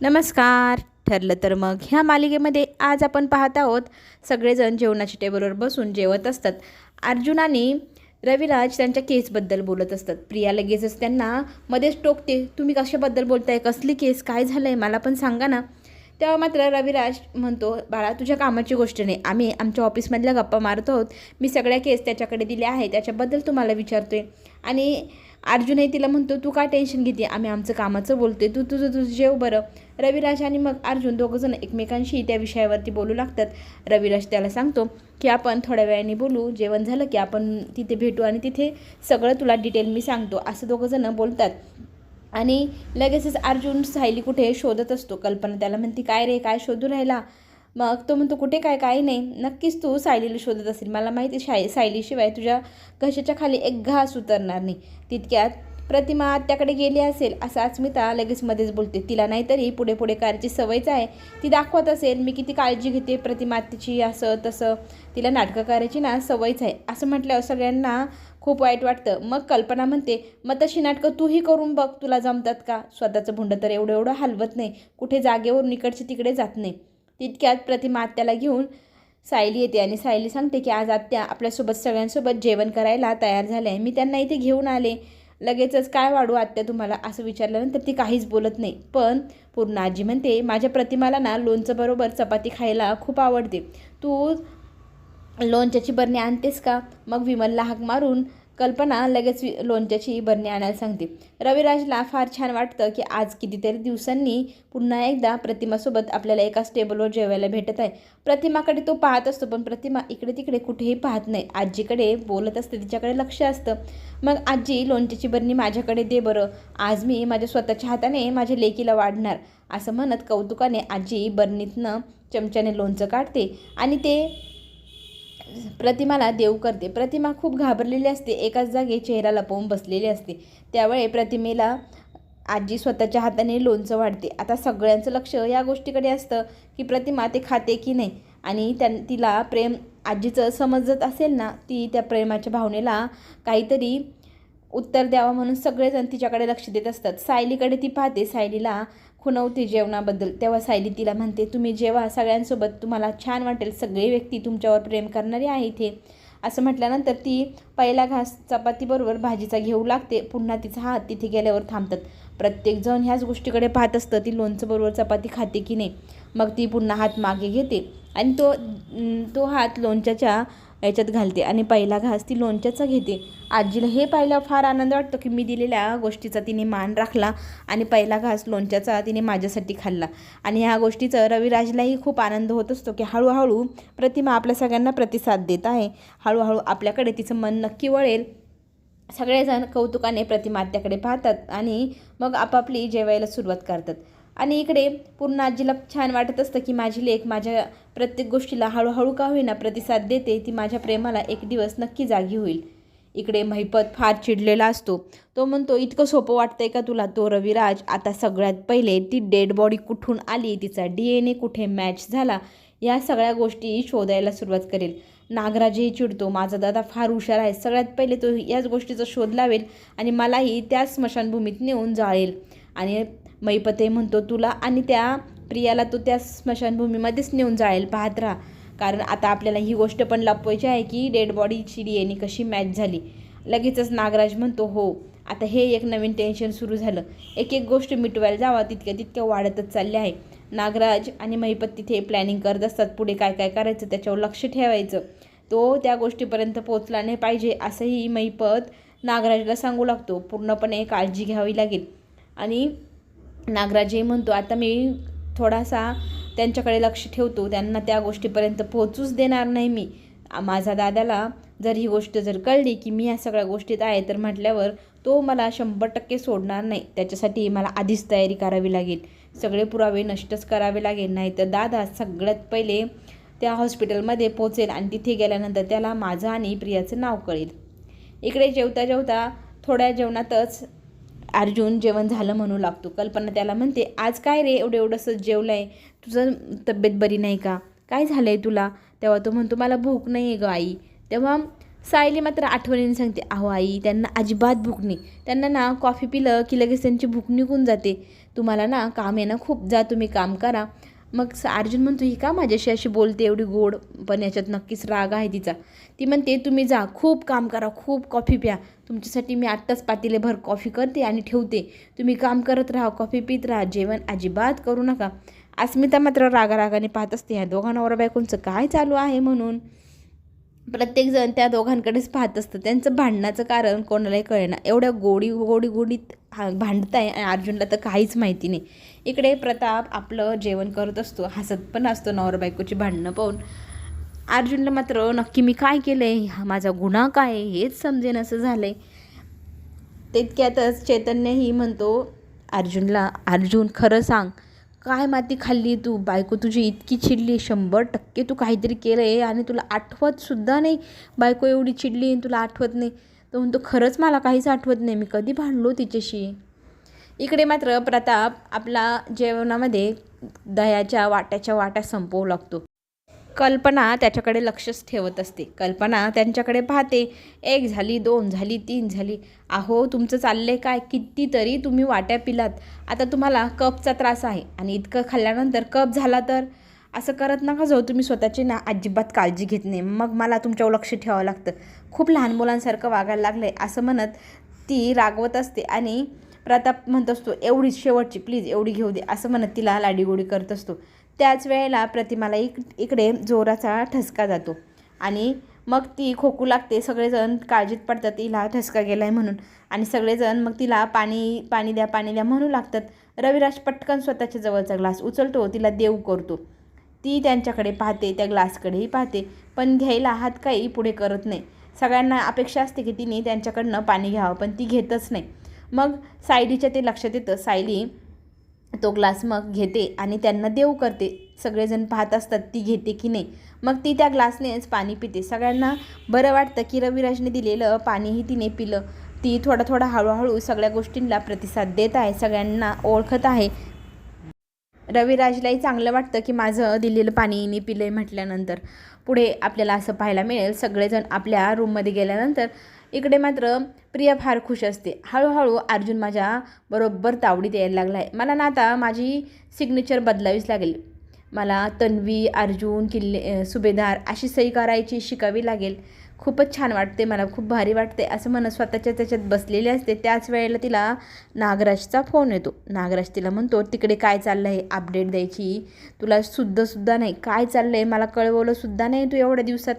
नमस्कार. ठरलं तर मग ह्या मालिकेमध्ये आज आपण पाहत आहोत सगळेजण जेवणाच्या टेबलवर बसून जेवत असतात. अर्जुन आणि रविराज त्यांच्या केसबद्दल बोलत असतात. प्रिया लगेचच त्यांना मध्येच टोकते तुम्ही कशाबद्दल बोलताय? कसली केस? काय झालं आहे मला पण सांगा ना. तेव्हा मात्र रविराज म्हणतो बाळा तुझ्या कामाची गोष्ट नाही. आम्ही आमच्या ऑफिसमधल्या गप्पा मारत आहोत. मी सगळ्या केस त्याच्याकडे दिल्या आहेत. त्याच्याबद्दल तुम्हाला विचारतो आहे आणि अर्जुनही तिला म्हणतो तू काय टेन्शन घेते आम्ही आमचं कामाचं बोलतोय. तू तुझं तुझं जेव बरं. रविराज आणि मग अर्जुन दोघंजण एकमेकांशी त्या विषयावरती बोलू लागतात. रविराज त्याला सांगतो की आपण थोड्या वेळाने बोलू. जेवण झालं की आपण तिथे भेटू आणि तिथे सगळं तुला डिटेल मी सांगतो. असं दोघंजणं बोलतात. आणि लगेचच अर्जुन सायली कुठे शोधत असतो. कल्पना त्याला म्हणते काय रे? काय शोधू राहिला? मग तो म्हणतो कुठे काय? काय नाही. नक्कीच तू सायलीला शोधत असेल. मला माहिती शाय सायलीशिवाय तुझ्या घशाच्या खाली एक घास उतरणार नाही. तितक्यात प्रतिमा आत्याकडे गेली असेल असं अस्मिता लगेच मध्येच बोलते. तिला नाहीतरी पुढे पुढे करायची सवयच आहे. ती दाखवत असेल मी किती काळजी घेते प्रतिमा आत्याची असं तसं. तिला नाटकं करायची ना सवयच आहे. असं म्हटल्यावर सगळ्यांना खूप वाईट वाटतं. मग कल्पना म्हणते मग तशी नाटकं तूही करून बघ. तुला जमतात का? स्वतःचं भुंड तर एवढं एवढं हलवत नाही. कुठे जागेवरून इकडचे तिकडे जात नाही. तितक्यात प्रतिमा आत्याला घेऊन सायली येते आणि सायली सांगते की आज आत्या आपल्यासोबत सगळ्यांसोबत जेवण करायला तयार झाले आहे मी त्यांना इथे घेऊन आले. लगेचच काय वाढू आत्या तुम्हाला? असं विचारल्यानंतर ती काहीच बोलत नाही. पण पूर्ण आजी म्हणते माझ्या प्रतिमाला ना लोणचं बरोबर चपाती खायला खूप आवडते. तू लोणच्याची बरणी आणतेस का? मग विमलला हाक मारून कल्पना लगेच लोणच्याची बरणी आणायला सांगते. रविराजला फार छान वाटतं की आज कितीतरी दिवसांनी पुन्हा एकदा प्रतिमासोबत आपल्याला एकाच टेबलवर जेवायला भेटत आहे. प्रतिमाकडे तो पाहत असतो पण प्रतिमा इकडे तिकडे कुठेही पाहत नाही. आजीकडे बोलत असते तिच्याकडे लक्ष असतं. मग आजी लोणच्याची बरणी माझ्याकडे दे बरं. आज मी माझ्या स्वतःच्या हाताने माझ्या लेकीला वाढणार. असं म्हणत कौतुकाने आजी बरणीतनं चमच्याने लोणचं काढते आणि ते प्रतिमाला देव करते. प्रतिमा खूप घाबरलेली असते. एकाच जागी चेहरा लपवून बसलेली असते. त्यावेळी प्रतिमेला आजी स्वतःच्या हाताने लोणचं वाढते. आता सगळ्यांचं लक्ष या गोष्टीकडे असतं की प्रतिमा ते खाते की नाही? आणि त्यां तिला प्रेम आजीचं समजत असेल ना ती त्या प्रेमाच्या भावनेला काहीतरी उत्तर द्यावं म्हणून सगळेजण तिच्याकडे लक्ष देत असतात. सायलीकडे ती पाहते सायलीला खुणवते जेवणाबद्दल. तेव्हा सायली तिला म्हणते तुम्ही जेव्हा सगळ्यांसोबत तुम्हाला छान वाटेल. सगळी व्यक्ती तुमच्यावर प्रेम करणारी आहे इथे. असं म्हटल्यानंतर ती पहिला घास चपातीबरोबर भाजीचा घेऊ लागते. पुन्हा तिचा हात तिथे गेल्यावर थांबतात. प्रत्येकजण ह्याच गोष्टीकडे पाहत असतं ती लोणचंबरोबर चपाती खाते की नाही? मग ती पुन्हा हात मागे घेते. आणि तो तो हात लोणच्याच्या याच्यात घालते. आणि पहिला घास ती लोणच्याचा घेते. आजीला हे पाहिलं फार आनंद वाटतो की मी दिलेल्या गोष्टीचा तिने मान राखला आणि पहिला घास लोणच्याचा तिने माझ्यासाठी खाल्ला. आणि ह्या गोष्टीचं रविराजलाही खूप आनंद होत असतो की हळूहळू प्रतिमा आपल्या सगळ्यांना प्रतिसाद देत आहे. हळूहळू आपल्याकडे तिचं मन नक्की वळेल. सगळेजण कौतुकाने प्रतिमात्याकडे पाहतात आणि मग आपापली जेवायला सुरुवात करतात. आणि इकडे पूर्ण आजीला छान वाटत असतं की माझी लेख माझ्या प्रत्येक गोष्टीला हळूहळू का होईना प्रतिसाद देते ती माझ्या प्रेमाला एक दिवस नक्की जागी होईल. इकडे महिपत फार चिडलेला असतो. तो म्हणतो इतकं सोपं वाटतंय का तुला? तो रविराज आता सगळ्यात पहिले ती डेड बॉडी कुठून आली? तिचा डी एन ए कुठे मॅच झाला? या सगळ्या गोष्टी शोधायला सुरुवात करेल. नागराजही चिडतो माझा दादा फार हुशार आहे. सगळ्यात पहिले तो याच गोष्टीचा शोध लावेल आणि मलाही त्याच स्मशानभूमीत नेऊन जाळेल. आणि मैपते म्हणतो तुला आणि त्या प्रियाला तो त्या स्मशानभूमीमध्येच नेऊन जाळेल पाहत राहा. कारण आता आपल्याला ही गोष्ट पण लपवायची आहे की डेड बॉडीची डी एन कशी मॅच झाली. लगेचच नागराज म्हणतो हो आता हे एक नवीन टेन्शन सुरू झालं. एक एक गोष्ट मिटवायला जावा तितक्या तितक्या वाढतच चालल्या आहे. नागराज आणि महिपत तिथे प्लॅनिंग करत असतात पुढे काय काय करायचं त्याच्यावर लक्ष ठेवायचं. तो त्या गोष्टीपर्यंत पोचला नाही पाहिजे असंही महिपत नागराजला सांगू लागतो. पूर्णपणे काळजी घ्यावी लागेल. आणि नागराजही म्हणतो आता मी थोडासा त्यांच्याकडे लक्ष ठेवतो त्यांना त्या गोष्टीपर्यंत पोहोचूच देणार नाही मी. माझा दादाला जर ही गोष्ट जर कळली की मी या सगळ्या गोष्टीत आहे तर म्हटल्यावर तो मला शंभर टक्के सोडणार नाही. त्याच्यासाठी मला आधीच तयारी करावी लागेल. सगळे पुरावे नष्टच करावे लागेल नाही तर दादा सगळ्यात पहिले त्या हॉस्पिटलमध्ये पोचेल आणि तिथे गेल्यानंतर त्याला माझं आणि प्रियाचं नाव कळेल. इकडे जेवता जेवता थोड्या जेवणातच अर्जुन जेवण झालं म्हणू लागतो. कल्पना त्याला म्हणते आज काय रे एवढं एवढंसं जेवलं आहे तुझं तब्येत बरी नाही का? काय झालं आहे तुला? तेव्हा तो म्हणतो मला भूक नाही आहे ग आई. तेव्हा सायली मात्र आठवणीने सांगते अहो आई त्यांना अजिबात भूक नाही. त्यांना ना कॉफी पिलं की लगेच त्यांची भूक निघून जाते. तुम्हाला ना काम आहे ना खूप. जा तुम्ही काम करा. मग स- अर्जुन म्हणतो ही का माझ्याशी अशी बोलते एवढी गोड? पण याच्यात नक्कीच राग आहे तिचा. ती म्हणते तुम्ही जा खूप काम करा खूप कॉफी प्या. तुमच्यासाठी मी आत्ताच पातेलेभर कॉफी करते आणि ठेवते. तुम्ही काम करत राहा कॉफी पित राहा जेवण अजिबात करू नका. अस्मिता मात्र रागारागाने पाहत असते ह्या दोघांना नवरा बायकोंचं काय चालू आहे म्हणून? प्रत्येकजण त्या दोघांकडेच पाहत असतं. त्यांचं भांडणाचं कारण कोणालाही कळेना. एवढ्या गोडी गोडी गोडीत हा भांडताय आणि अर्जुनला तर काहीच माहिती नाही. इकडे प्रताप आपलं जेवण करत असतो हसत पण असतो नवरा बायकोची भांडणं पाहून. अर्जुनला मात्र नक्की मी काय केलं आहे हा माझा गुन्हा काय हेच समजेन असं झालं आहे तितक्यातच चैतन्यही म्हणतो अर्जुनला अर्जुन खरं सांग. काय माती खाल्ली तू? बायको तुझी इतकी चिडली. शंभर टक्के तू काहीतरी केलं आहे आणि तुला आठवतसुद्धा नाही. बायको एवढी चिडली आणि तुला आठवत नाही. तो म्हणतो खरंच मला काहीच आठवत नाही मी कधी भांडलो तिच्याशी? इकडे मात्र प्रताप आपला जेवणामध्ये दह्याच्या वाट्याच्या वाट्या संपवू लागतो. कल्पना त्याच्याकडे लक्षच ठेवत असते. कल्पना त्यांच्याकडे पाहते. एक झाली दोन झाली तीन झाली. अहो तुमचं चाललंय काय? कितीतरी तुम्ही वाट्या पिलात. आता तुम्हाला कपचा त्रास आहे आणि इतकं खाल्ल्यानंतर कप झाला तर? असं करत नका जाऊ. तुम्ही स्वतःची ना अजिबात काळजी घेत नाही. मग मला तुमच्यावर लक्ष ठेवावं लागतं. खूप लहान मुलांसारखं वागायला लागलं आहे असं म्हणत ती रागवत असते आणि प्रताप म्हणत असतो एवढीच शेवटची प्लीज एवढी घेऊ दे असं म्हणत तिला लाडीगोडी करत असतो. त्याच वेळेला प्रतिमाला इक इकडे जोराचा ठसका जातो आणि मग ती खोकू लागते सगळेजण काळजीत पडतात तिला ठसका गेला आहे म्हणून. आणि सगळेजण मग तिला पाणी पाणी द्या पाणी द्या म्हणू लागतात. रविराज पटकन स्वतःच्या जवळचा ग्लास उचलतो तिला देऊ करतो. ती त्यांच्याकडे पाहते त्या ग्लासकडेही पाहते पण घ्यायला हात काही पुढे करत नाही. सगळ्यांना अपेक्षा असते की तिने त्यांच्याकडनं पाणी घ्यावं पण ती घेतच नाही. मग सायलीच्या ते लक्षात येतं सायली तो ग्लास मग घेते आणि त्यांना देऊ करते. सगळेजण पाहत असतात ती घेते की नाही. मग ती त्या ग्लासनेच पाणी पिते. सगळ्यांना बरं वाटतं की रविराजने दिलेलं पाणीही तिने पिलं. ती थोडा थोडा हळूहळू सगळ्या गोष्टींना प्रतिसाद देत आहे सगळ्यांना ओळखत आहे. रविराजलाही चांगलं वाटतं की माझं दिलेलं पाणी मी पिलं म्हटल्यानंतर. पुढे आपल्याला असं पाहायला मिळेल. सगळेजण आपल्या रूममध्ये गेल्यानंतर इकडे मात्र प्रिया फार खुश असते. हळूहळू अर्जुन माझ्या बरोबर तावडीत यायला लागला आहे मला ना आता माझी सिग्नेचर बदलावीच लागेल. मला तन्वी अर्जुन किल्ले सुभेदार अशी सही करायची शिकावी लागेल. खूपच छान वाटते मला खूप भारी वाटते. असं म्हणत स्वतःच्या त्याच्यात बसलेली असते. त्याच वेळेला तिला नागराजचा फोन येतो. नागराज तिला म्हणतो तिकडे काय चाललं आहे अपडेट द्यायची. तुला सुद्धासुद्धा नाही. काय चाललं आहे मला कळवलंसुद्धा नाही तू एवढ्या दिवसात.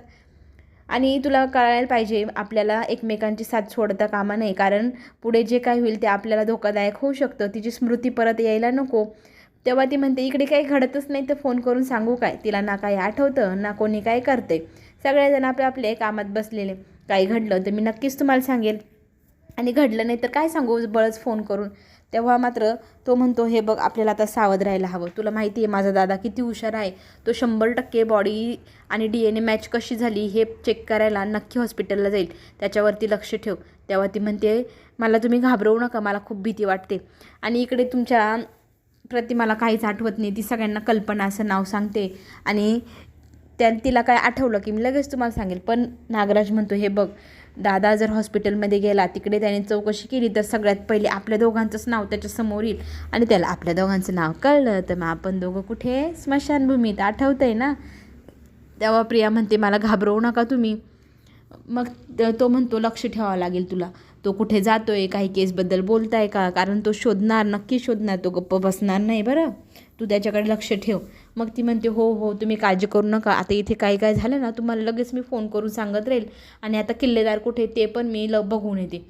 आणि तुला कळायला पाहिजे आपल्याला एकमेकांची साथ सोडता कामा नाही कारण पुढे जे काय होईल ते आपल्याला धोकादायक होऊ शकतं. तिची स्मृती परत यायला नको. तेव्हा ती म्हणते इकडे काही घडतच नाही तर फोन करून सांगू काय? तिला ना काही आठवतं ना कोणी काय करते सगळेजण आपले आपले कामात बसलेले. काही घडलं तर मी नक्कीच तुम्हाला सांगेल. आणि घडलं नाही तर काय सांगू? बळच फोन करून. तेव्हा मात्र तो म्हणतो हे बघ आपल्याला आता सावध राहायला हवं. तुला माहिती आहे माझा दादा किती हुशार आहे. तो शंभर टक्के बॉडी आणि डी एन ए मॅच कशी झाली हे चेक करायला नक्की हॉस्पिटलला जाईल. त्याच्यावरती लक्ष ठेव. तेव्हा ती म्हणते मला तुम्ही घाबरवू नका मला खूप भीती वाटते. आणि इकडे तुमच्या प्रतिमाला काहीच आठवत नाही. ती सगळ्यांना कल्पना असं नाव सांगते. आणि त्या तिला काय आठवलं की मी लगेच तुम्हाला सांगेल. पण नागराज म्हणतो हे बघ दादा जर हॉस्पिटलमध्ये गेला तिकडे त्याने चौकशी केली तर सगळ्यात पहिले आपल्या दोघांचंच नाव त्याच्यासमोर येईल आणि त्याला आपल्या दोघांचं नाव कळलं. तर मग आपण दोघं कुठे? स्मशानभूमीत. आठवतंय ना? तेव्हा प्रिया म्हणते मला घाबरवू नका तुम्ही. मग तो म्हणतो लक्ष ठेवावं लागेल तुला. तो कुठे जातो आहे काही केसबद्दल बोलताय का? कारण तो शोधणार नक्की शोधणार. तो गप्प बसणार नाही बरं. तू त्याच्याकडे लक्ष ठेव. मग ती म्हणते हो हो तुम्ही काळजी करू नका. आता इथे काय काय झालं ना तुम्हाला लगेच मी फोन करून सांगत राहील. आणि आता किल्लेदार कुठे ते पण मी ल बघून येते.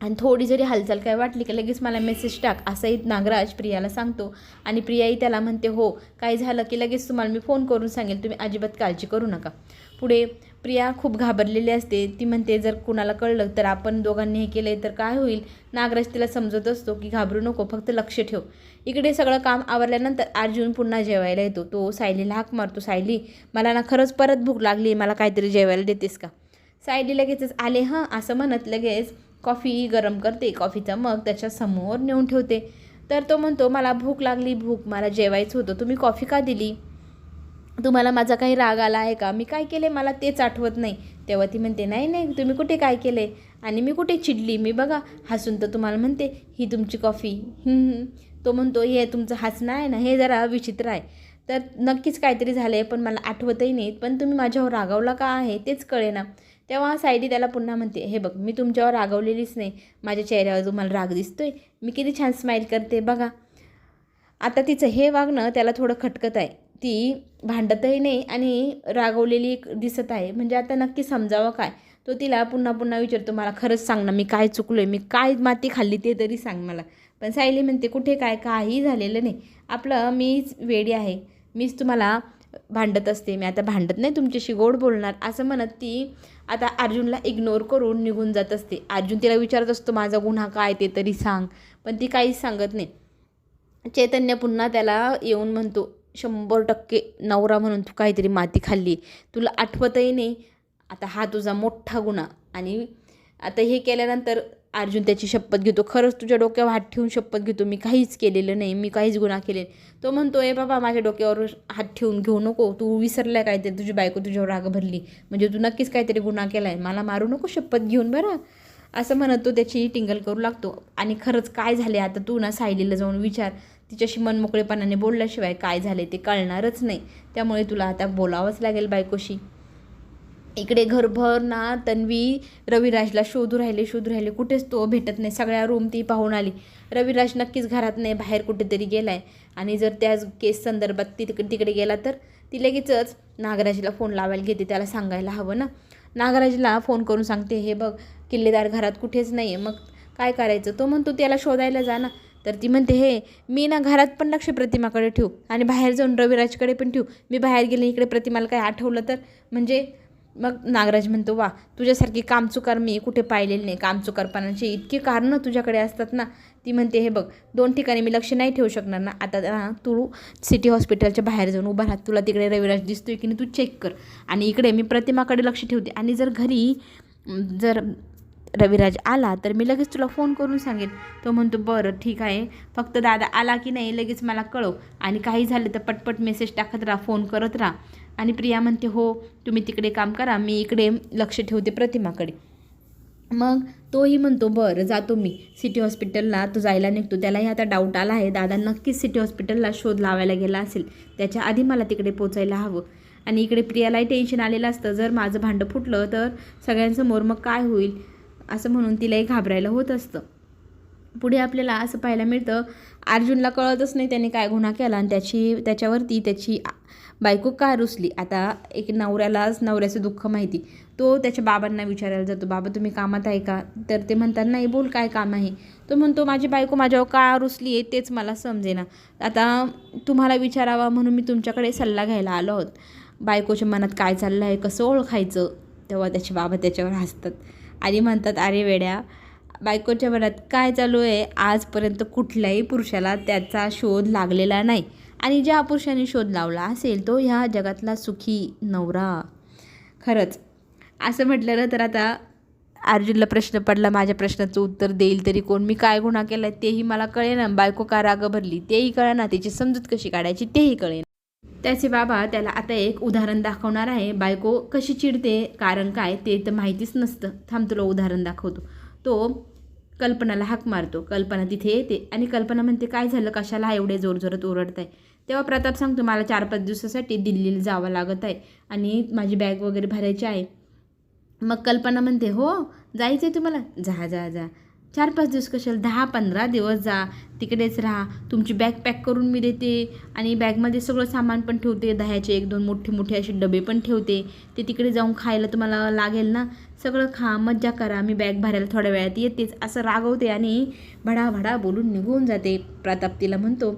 आणि थोडी जरी हालचाल काय वाटली की लगेच मला मेसेज टाक असंही नागराज प्रियाला सांगतो. आणि प्रियाही त्याला म्हणते हो काय झालं की लगेच तुम्हाला मी फोन करून सांगेल. तुम्ही अजिबात काळजी करू नका. पुढे प्रिया खूप घाबरलेली असते. ती म्हणते जर कुणाला कळलं तर आपण दोघांनी हे केलं तर काय होईल? नागराज तिला समजत असतो की घाबरू नको फक्त लक्ष ठेव. इकडे सगळं काम आवरल्यानंतर अर्जुन पुन्हा जेवायला येतो. तो सायलीला हाक मारतो सायली मला ना खरंच परत भूक लागली मला काहीतरी जेवायला देतेस का? सायली लगेचच आले हां असं म्हणत लगेच कॉफी गरम करते. कॉफीचा मग त्याच्यासमोर नेऊन ठेवते. तर तो म्हणतो मला भूक लागली भूक मला जेवायचं होतं. तुम्ही कॉफी का दिली? तुम्हाला माझा काही राग आला आहे का? मी काय केले? मला तेच आठवत नाही. तेव्हा ती म्हणते नाही नाही तुम्ही कुठे काय केले? आणि मी कुठे चिडली? मी बघा हसून तर तुम्हाला म्हणते ही तुमची कॉफी. तो म्हणतो हे तुमचं हसणं आहे ना हे जरा विचित्र आहे. तर नक्कीच काहीतरी झालं आहे पण मला आठवतही नाही पण तुम्ही माझ्यावर रागावला का आहे तेच कळेना. तेव्हा सायडी त्याला पुन्हा म्हणते हे बघ मी तुमच्यावर रागवलेलीच नाही. माझ्या चेहऱ्यावर तुम्हाला राग दिसतोय. मी किती छान स्माईल करते बघा. आता तिचं हे वागणं त्याला थोडं खटकत आहे. ती भांडतही नाही आणि रागवलेली एक दिसत आहे. म्हणजे आता नक्की समजावं काय? तो तिला पुन्हा पुन्हा विचारतो मला खरंच सांग ना मी काय चुकलो आहे मी काय माती खाल्ली ते तरी सांग मला. पण सायली म्हणते कुठे काय? काही झालेलं नाही. आपलं मीच वेडी आहे. मीच तुम्हाला भांडत असते. मी आता भांडत नाही तुमच्याशी गोड बोलणार. असं म्हणत ती आता अर्जुनला इग्नोर करून निघून जात असते. अर्जुन तिला विचारत असतो माझा गुन्हा काय ते तरी सांग. पण ती काहीच सांगत नाही. चैतन्य पुन्हा त्याला येऊन म्हणतो शंभर टक्के नवरा म्हणून तू काहीतरी माती खाल्ली. तुला आठवतही नाही. आता हा तुझा मोठा गुन्हा. आणि आता हे केल्यानंतर अर्जुन त्याची शपथ घेतो. खरंच तुझ्या डोक्यावर हात ठेवून शपथ घेतो. मी काहीच केलेलं नाही. मी काहीच गुन्हा केले तो म्हणतो ए बाबा माझ्या डोक्यावर हात ठेवून घेऊ नको. तू विसरलाय काहीतरी. तुझी बायको तुझ्यावर राग भरली. म्हणजे तू नक्कीच काहीतरी गुन्हा केला आहे मला मारू नको शपथ घेऊन बरं. असं म्हणत तो त्याची टिंगल करू लागतो. आणि खरंच काय झाले आता तू ना सायलीला जाऊन विचार. तिच्याशी मनमोकळेपणाने बोलल्याशिवाय काय झाले ते कळणारच नाही. त्यामुळे तुला आता बोलावंच लागेल बायकोशी. इकडे घरभर ना तन्वी रविराजला शोधू राहिले शोधू राहिले. कुठेच तो भेटत नाही. सगळ्या रूम ती पाहून आली. रविराज नक्कीच घरात नाही बाहेर कुठेतरी गेला आहे आणि जर त्या केस संदर्भात ती तिकडे तिकडे गेला तर ती लगेचच नागराजला फोन लावायला घेते. त्याला सांगायला हवं ना. नागराजला फोन करून सांगते हे बघ किल्लेदार घरात कुठेच नाही आहे मग काय करायचं? तो म्हणतो त्याला शोधायला जा ना. तर ती म्हणते हे मी ना घरात पण लक्ष प्रतिमाकडे ठेवू आणि बाहेर जाऊन रविराजकडे पण ठेवू. मी बाहेर गेले इकडे प्रतिमाला काय आठवलं तर? म्हणजे मग नागराज म्हणतो वा तुझ्यासारखी कामचुकार मी कुठे पाहिलेली नाही. कामचुकारपणाची इतकी कारणं तुझ्याकडे असतात ना. ती म्हणते हे बघ दोन ठिकाणी मी लक्ष नाही ठेवू शकणार ना. आता तू सिटी हॉस्पिटलच्या बाहेर जाऊन उभा राहत तुला तिकडे रविराज दिसतोय की नाही तू चेक कर. आणि इकडे मी प्रतिमाकडे लक्ष ठेवते. आणि जर घरी जर रविराज आला तर मी लगेच तुला फोन करून सांगेन. तो म्हणतो बरं ठीक आहे. फक्त दादा आला की नाही लगेच मला कळव. आणि काही झालं तर पटपट मेसेज टाकत राहा फोन करत राहा. आणि प्रिया म्हणते हो तुम्ही तिकडे काम करा मी इकडे लक्ष ठेवते प्रतिमाकडे. मग तोही म्हणतो बरं जातो मी. सिटी हॉस्पिटलला तो जायला निघतो. त्यालाही आता डाऊट आला आहे. दादा नक्कीच सिटी हॉस्पिटलला शोध लावायला गेला असेल. त्याच्या आधी मला तिकडे पोचायला हवं. आणि इकडे प्रियालाही टेन्शन आलेलं असतं. जर माझं भांडं फुटलं तर सगळ्यांसमोर मग काय होईल? असं म्हणून तिलाही घाबरायला होत असतं. पुढे आपल्याला असं पाहायला मिळतं अर्जुनला कळतच नाही त्याने काय गुन्हा केला आणि त्याची त्याच्यावरती त्याची बायको का रुसली? आता एक नवऱ्यालाच नवऱ्याचं दुःख माहिती. तो त्याच्या बाबांना विचारायला जातो बाबा तुम्ही कामात आहे का? तर ते म्हणतात नाही बोल काय काम आहे? तो म्हणतो माझी बायको माझ्यावर का रुसली आहे तेच मला समजेना. आता तुम्हाला विचारावा म्हणून मी तुमच्याकडे सल्ला घ्यायला आलो आहोत. बायकोच्या मनात काय चाललं आहे कसं ओळखायचं? तेव्हा त्याचे बाबा त्याच्यावर हसतात. आणि म्हणतात अरे वेड्या बायकोच्या मनात काय चालू आहे? आजपर्यंत कुठल्याही पुरुषाला त्याचा शोध लागलेला नाही. आणि ज्या पुरुषाने शोध लावला असेल तो ह्या जगातला सुखी नवरा. खरंच. असं म्हटलं तर आता अर्जुनला प्रश्न पडला माझ्या प्रश्नाचं उत्तर देईल तरी कोण? मी काय गुन्हा केला तेही मला कळेना. बायको का राग भरली? तेही कळेना. त्याची समजूत कशी काढायची? तेही कळेना. त्याचे बाबा त्याला आता एक उदाहरण दाखवणार आहे. बायको कशी चिडते कारण काय ते तर माहितीच नसतं. थांब तुला उदाहरण दाखवतो. तो कल्पनाला हाक मारतो. कल्पना तिथे येते आणि कल्पना म्हणते काय झालं? कशाला एवढे जोरजोरात ओरडत आहे तेव्हा प्रताप सांगतो मला चार पाच दिवसासाठी दिल्लीला जावं लागत आहे आणि माझी बॅग वगैरे भरायची आहे. मग कल्पना म्हणते हो जायचं आहे तुम्हाला. जा जा जा. चार पाच दिवस कशाला? दहा पंधरा दिवस जा. तिकडेच राहा. तुमची बॅग पॅक करून मी देते. आणि बॅगमध्ये सगळं सामान पण ठेवते. दह्याचे एक दोन मोठे मोठे असे डबे पण ठेवते. ते तिकडे जाऊन खायला तुम्हाला लागेल ना? सगळं खा मज्जा करा. मी बॅग भरायला थोड्या वेळात येतेच. असं रागवते आणि भडाभडा बोलून निघून जाते. प्रताप तिला म्हणतो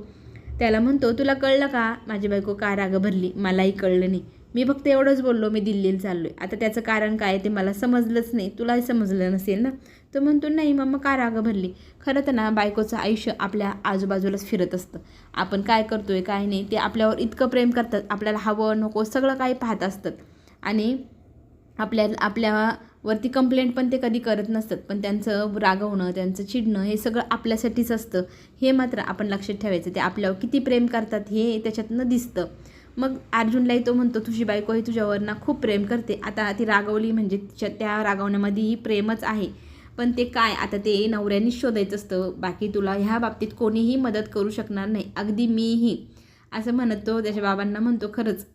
त्याला म्हणतो तुला कळलं का? माझी बायको का राग भरली? मलाही कळलं नाही. मी फक्त एवढंच बोललो. मी दिल्लीला चाललो आहे आता त्याचं कारण काय ते मला समजलंच नाही. तुलाही समजलं नसेल ना? तो म्हणतो नाही मग का राग भरली? खरं तर ना बायकोचं आयुष्य आपल्या आजूबाजूलाच फिरत असतं. आपण काय करतोय काय नाही ते आपल्यावर इतकं प्रेम करतात. आपल्याला हवं नको सगळं काही पाहत असतात. आणि आपल्या आपल्यावरती कंप्लेंट पण ते कधी करत नसतात. पण त्यांचं रागवणं त्यांचं चिडणं हे सगळं आपल्यासाठीच असतं. हे मात्र आपण लक्षात ठेवायचं. ते आपल्यावर किती प्रेम करतात हे त्याच्यातनं दिसतं. मग अर्जुनलाही तो म्हणतो तुझी बायको ही तुझ्यावर ना खूप प्रेम करते. आता ती रागवली म्हणजे तिच्या त्या रागवण्यामध्येही प्रेमच आहे. पण ते काय? आता ते नवऱ्याने शोधायचं असतं. बाकी तुला ह्या बाबतीत कोणीही मदत करू शकणार नाही. अगदी मीही. असं म्हणत तो त्याच्या बाबांना म्हणतो खरंच.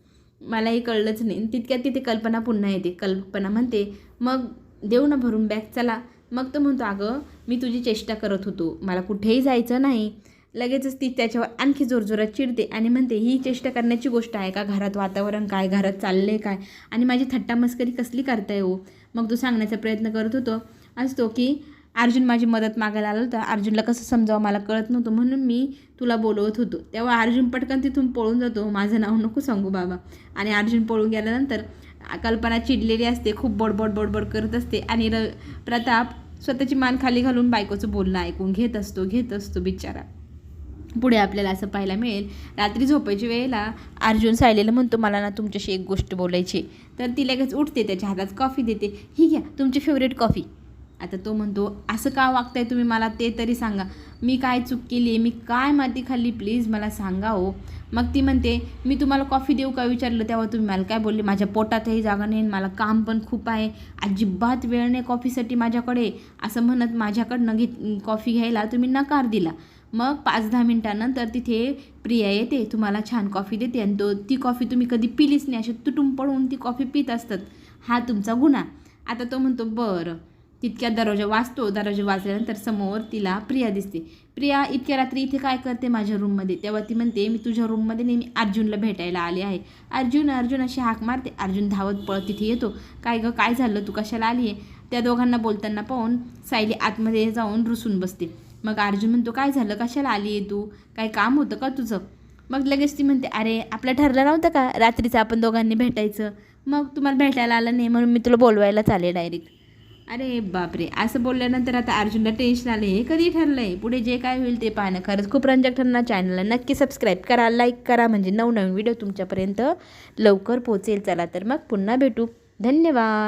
मलाही कळलंच नाही. तितक्यात तिथे कल्पना पुन्हा येते. कल्पना म्हणते मग देऊ ना भरून बॅग? चला. मग तो म्हणतो अगं मी तुझी चेष्टा करत होतो. मला कुठेही जायचं नाही. लगेचच ती त्याच्यावर आणखी जोरजोरात चिडते आणि म्हणते ही चेष्टा करण्याची गोष्ट आहे का? घरात वातावरण काय? घरात चाललं आहे काय? आणि माझी थट्टा मस्करी कसली करताय हो? मग तो सांगण्याचा प्रयत्न करत होतो. असतो की अर्जुन माझी मदत मागायला आला होता. अर्जुनला कसं समजावं मला कळत नव्हतं. म्हणून मी तुला बोलवत होतो. तेव्हा अर्जुन पटकन तिथून पळून जातो. माझं नाव नको सांगू बाबा. आणि अर्जुन पळून गेल्यानंतर कल्पना चिडलेली असते. खूप बडबड बडबड करत असते. आणि र प्रताप स्वतःची मान खाली घालून बायकोचं बोलणं ऐकून घेत असतो घेत असतो बिचारा. पुढे आपल्याला असं पाहायला मिळेल. रात्री झोपायच्या वेळेला अर्जुन सायलेला म्हणतो मला ना तुमच्याशी एक गोष्ट बोलायची तर ती लगेच उठते त्याच्या हातात कॉफी देते. ही घ्या तुमची फेवरेट कॉफी. आता तो म्हणतो असं का वागताय तुम्ही मला? ते तरी सांगा. मी काय चूक केली आहे? मी काय माती खाल्ली? प्लीज मला सांगा हो. मग ती म्हणते मी तुम्हाला कॉफी देऊ का? विचारलं तेव्हा तुम्ही मला काय बोलले? माझ्या पोटातही जागा नाही मला काम पण खूप आहे. अजिबात वेळ नाही कॉफीसाठी माझ्याकडे. असं म्हणत माझ्याकडनं घेत कॉफी घ्यायला तुम्ही नकार दिला. मग पाच दहा मिनटानंतर तिथे प्रिया येते तुम्हाला छान कॉफी देते. आणि तो ती कॉफी तुम्ही कधी पिलीच नाही. अशी तुटून पडून ती कॉफी पित असतात. हा तुमचा गुन्हा. आता तो म्हणतो बरं. तितक्यात दरवाजा वाचतो दरवाजा वाचल्यानंतर समोर तिला प्रिया दिसते. प्रिया इतक्या रात्री इथे काय करते माझ्या रूममध्ये तेव्हा ती म्हणते मी तुझ्या रूममध्ये नेहमी अर्जुनला भेटायला आले आहे. अर्जुन अर्जुन अशी हाक मारते. अर्जुन धावत पळत तिथे येतो. काय गं काय झालं? तू कशाला आली आहे? त्या दोघांना बोलताना पाहून सायली आतमध्ये जाऊन रुसून बसते. मग अर्जुन म्हणतो काय झालं? कशाला आली आहे तू? काय काम होतं का तुझं? मग लगेच ती म्हणते अरे आपलं ठरलं नव्हतं का रात्रीचं आपण दोघांनी भेटायचं? मग तुम्हाला भेटायला आलं नाही म्हणून मी तुला बोलवायला चालेल डायरेक्ट अरे बापरे असं बोलल्यानंतर आता अर्जुनला टेन्शन आलं हे कधी ठरलं आहे पुढे जे काय होईल ते पाहणं. खरंच खूप रंजक ठरणार चॅनलला नक्की सबस्क्राईब करा लाईक करा. म्हणजे नवनवीन व्हिडिओ तुमच्यापर्यंत लवकर पोचेल चला तर मग पुन्हा भेटू. धन्यवाद.